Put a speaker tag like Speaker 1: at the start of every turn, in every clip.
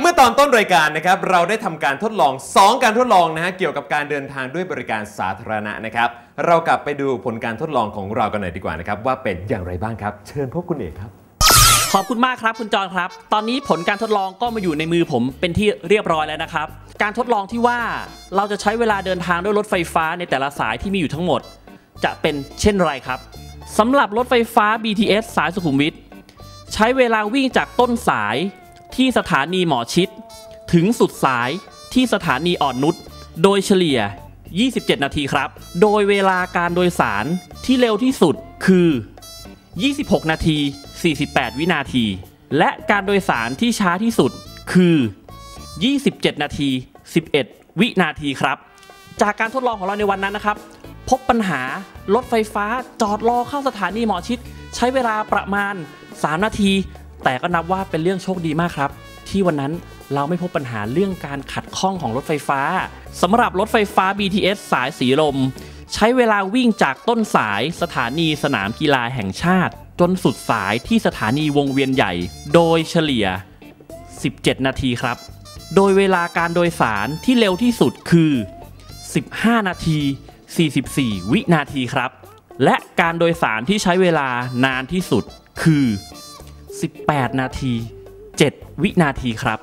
Speaker 1: เมื่อตอนต้นรายการนะครับเราได้ทำการทดลอง 2 การทดลองนะฮะเกี่ยวกับการเดินทางด้วยบริการสาธารณะนะครับ เรากลับไปดูผลการทดลองของเรากันหน่อยดีกว่านะครับ ว่าเป็นอย่างไรบ้างครับ เชิญพบคุณเอกครับ
Speaker 2: ขอบคุณมากครับคุณจอนครับ ตอนนี้ผลการทดลองก็มาอยู่ในมือผมเป็นที่เรียบร้อยแล้วนะครับ การทดลองที่ว่าเราจะใช้เวลาเดินทางด้วยรถไฟฟ้าในแต่ละสายที่มีอยู่ทั้งหมด จะเป็นเช่นไรครับสำหรับรถไฟฟ้า BTS สายสุขุมวิทใช้เวลาวิ่งจากต้นสาย ที่สถานีหมอชิด ถึงสุดสายที่สถานีอ่อนนุชโดยเฉลี่ย 27 นาทีครับ โดยเวลาการโดยสารที่เร็วที่สุดคือ 26 นาที 48 วินาที และการโดยสารที่ช้าที่สุดคือ 27 นาที 11 วินาทีครับ จากการทดลองของเราในวันนั้นนะครับ พบปัญหารถไฟฟ้าจอดรอเข้าสถานีหมอชิด ใช้เวลาประมาณ 3 นาที แต่ก็นับว่าเป็นเรื่องโชคดีมากครับ ที่วันนั้นเราไม่พบปัญหาเรื่องการขัดข้องของรถไฟฟ้าสำหรับรถไฟฟ้า BTS สายสีลม ใช้เวลาวิ่งจากต้นสายสถานีสนามกีฬาแห่งชาติ จนสุดสายที่สถานีวงเวียนใหญ่ โดยเฉลี่ย 17 นาทีครับ โดยเวลาการโดยสารที่เร็วที่สุดคือ 15 นาที 44 วินาทีครับ และการโดยสารที่ใช้เวลานานที่สุดคือ 18 นาที 7 วินาทีครับ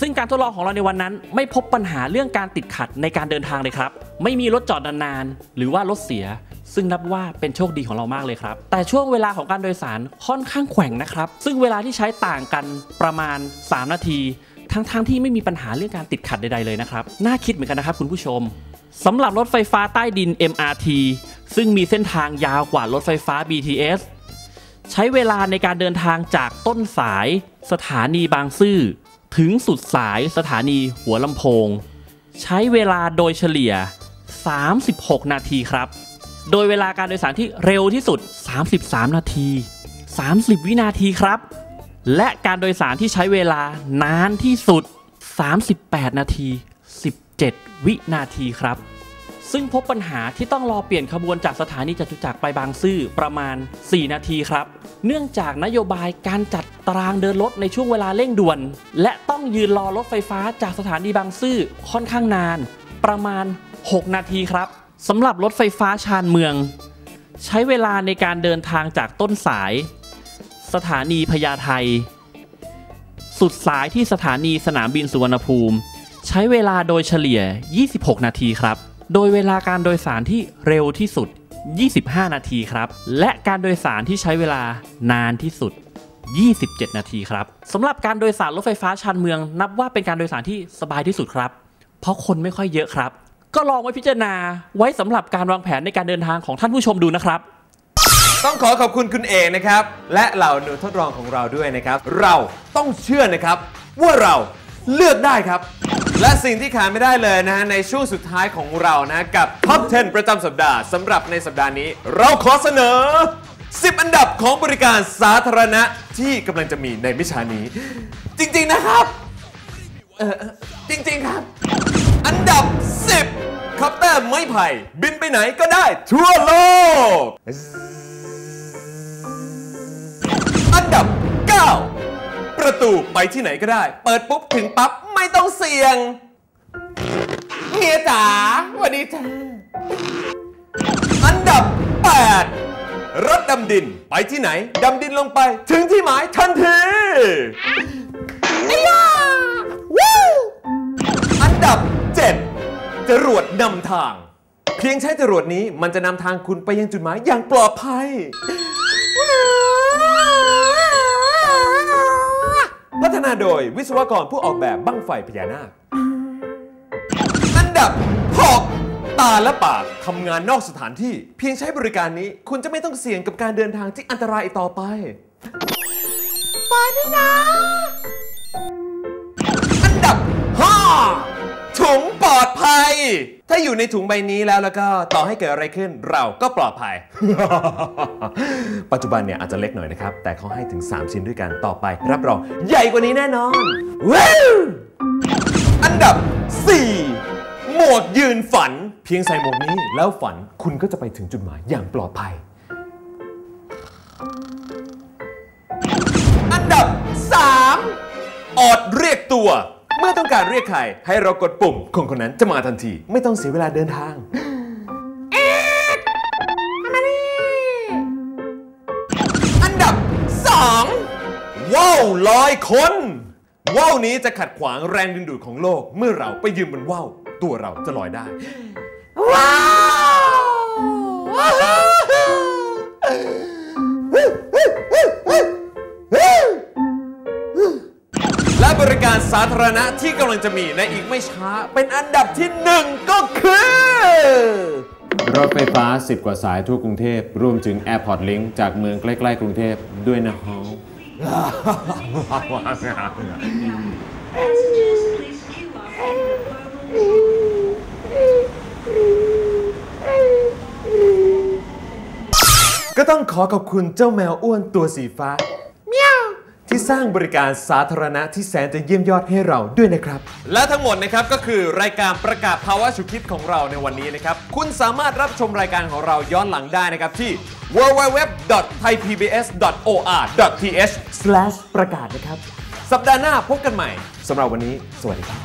Speaker 2: ซึ่งการทดลองของเราในวันนั้น ไม่พบปัญหาเรื่องการติดขัดในการเดินทางเลยครับ ไม่มีรถจอดนานๆ หรือว่ารถเสีย ซึ่งนับว่าเป็นโชคดีของเรามากเลยครับ แต่ช่วงเวลาของการโดยสารค่อนข้างแขว่งนะครับ ซึ่งเวลาที่ใช้ต่างกันประมาณ 3 นาทีทั้งๆทที่ไม่มีปัญหาเรื่องการติดขัดใดๆเลยนะครับ น่าคิดเหมือนกันนะครับคุณผู้ชมสำหรับรถไฟฟ้าใต้ดิน MRT ซึ่งมีเส้นทางยาวกว่ารถไฟฟ้า BTS ใช้เวลาในการเดินทางจากต้นสายสถานีบางซื่อ ถึงสุดสายสถานีหัวลำโพง ใช้เวลาโดยเฉลี่ย 36 นาทีครับ โดยเวลาการโดยสารที่เร็วที่สุด 33 นาที 30 วินาทีครับ และการโดยสารที่ใช้เวลานานที่สุด 38 นาที 17 วินาทีครับ ซึ่งพบปัญหาที่ต้องรอเปลี่ยนขบวนจากสถานีจตุจักรไปบางซื่อประมาณ 4 นาทีครับ เนื่องจากนโยบายการจัดตารางเดินรถในช่วงเวลาเร่งด่วน และต้องยืนรอรถไฟฟ้าจากสถานีบางซื่อค่อนข้างนาน ประมาณ 6 นาทีครับสำหรับรถไฟฟ้าชานเมือง ใช้เวลาในการเดินทางจากต้นสาย สถานีพญาไทสุดสายที่สถานีสนามบินสุวรรณภูมิ ใช้เวลาโดยเฉลี่ย 26 นาทีครับ โดยเวลาการโดยสารที่เร็วที่สุด 25 นาทีครับ และการโดยสารที่ใช้เวลานานที่สุด 27 นาทีครับสำหรับการโดยสารรถไฟฟ้าชานเมือง นับว่าเป็นการโดยสารที่สบายที่สุดครับ เพราะคนไม่ค่อยเยอะครับ ก็ลองไว้พิจารณาไว้สำหรับการวางแผนในการเดินทางของท่านผู้ชมดูนะครับ
Speaker 1: ต้องขอขอบคุณคุณเอกนะครับ และเหล่าหนูทดลองของเราด้วยนะครับ เราต้องเชื่อนะครับ ว่าเราเลือกได้ครับ และสิ่งที่ขาดไม่ได้เลยนะฮะในช่วงสุดท้ายของเรานะกับ Top 10 ประจำสัปดาห์สำหรับในสัปดาห์นี้ เราขอเสนอ 10 อันดับของบริการสาธารณะที่กำลังจะมีในมิชานี้ จริงๆนะครับ เออจริงๆครับ อันดับ 10คอปเตอร์ไม้ไผ่ บินไปไหนก็ได้ทั่วโลก อันดับ 9 ประตูไปที่ไหนก็ได้ เปิดปุ๊บถึงปั๊บ ไม่ต้องเสี่ยงเมียจ๋าสวัสดีจ้าอันดับ 8 รถดำดินไปที่ไหน ดำดินลงไป ถึงที่หมายทันทีไอ้ยาวู้อันดับ 7 จรวดนำทาง เพียงใช้จรวดนี้มันจะนำทางคุณไปยังจุดหมายอย่างปลอดภัย นาโดยวิศวกรผู้ออกแบบบั้งไฟพญานาค อันดับ6ตาและปากทำงานนอกสถานที่ เพียงใช้บริการนี้ คุณจะไม่ต้องเสี่ยงกับการเดินทางที่อันตรายอีกต่อไปไปด้วยนะอันดับ5ถุงปลอดภัย ถ้าอยู่ในถุงใบนี้แล้วแล้วก็ต่อให้เกิดอะไรขึ้นเราก็ปลอดภัย ปัจจุบันเนี่ยอาจจะเล็กหน่อยนะครับ แต่เขาให้ถึง 3 ชิ้นด้วยกันต่อไป รับรองใหญ่กว่านี้แน่นอนว้าวอันดับ 4 หมวกยืนฝัน เพียงใส่หมวกนี้แล้วฝันคุณก็จะไปถึงจุดหมายอย่างปลอดภัย อันดับ 3 ออดเรียกตัวลัว เมื่อต้องการเรียกใคร ให้เรากดปุ่ม คนคนนั้นจะมาทันที ไม่ต้องเสียเวลาเดินทาง อันดับ 2 ว้าวลอยคนว่าวนี้จะขัดขวางแรงดึงดูดของโลก เมื่อเราไปยืนบนว่าวตัวเราจะลอยได้ ว้าว สาธารณะที่กำลังจะมีในอีกไม่ช้า เป็นอันดับที่หนึ่งก็คือ
Speaker 3: รถไฟฟ้า 10 กว่าสายทั่วกรุงเทพรวมถึง Airport Link จากเมืองใกล้ ๆ กรุงเทพด้วยนะฮะ
Speaker 1: ก็ต้องขอขอบคุณเจ้าแมวอ้วนตัวสีฟ้า ที่สร้างบริการสาธารณะที่แสนจะเยี่ยมยอดให้เราด้วยนะครับ และทั้งหมดนะครับก็คือรายการประกาศภาวะฉุกคิดของเราในวันนี้นะครับ คุณสามารถรับชมรายการของเราย้อนหลังได้นะครับที่ www.thaipbs.or.th ประกาศนะครับ สัปดาห์หน้าพบกันใหม่สำหรับวันนี้ สวัสดีครับ